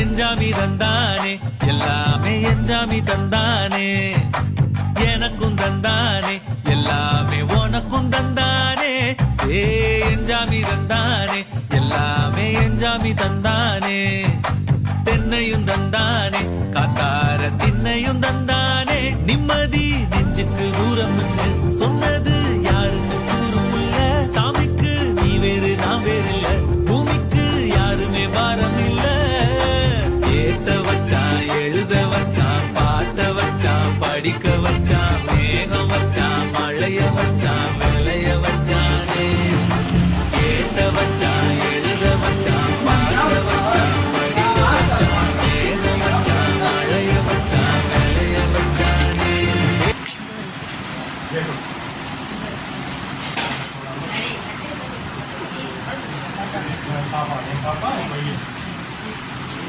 எஞ்சாமி தந்தானே. எல்லாமே எஞ்சாமி தந்தானே. எனக்கும் தந்தானே. எல்லாமே உனக்கும் தந்தானே. ஏ எஞ்சாமி தந்தானே. எல்லாமே எஞ்சாமி தந்தானே. தென்னையும் தந்தானே. காத்தார திண்ணையும் தந்தானே. நிம்மதி நெஞ்சுக்கு தூரம் சொன்னது படிக்க வச்சான் மேகம் வச்சான் மழைய வச்சான் வெள்ளைய வச்சானே. கேட்ட வச்சான் எழுத வச்சான் பார்க்க வச்சான் படிக்க வச்சான் மேகம் வச்சான் மழைய வச்சான் வெள்ளைய வச்சானே. பாப்பா பாப்பா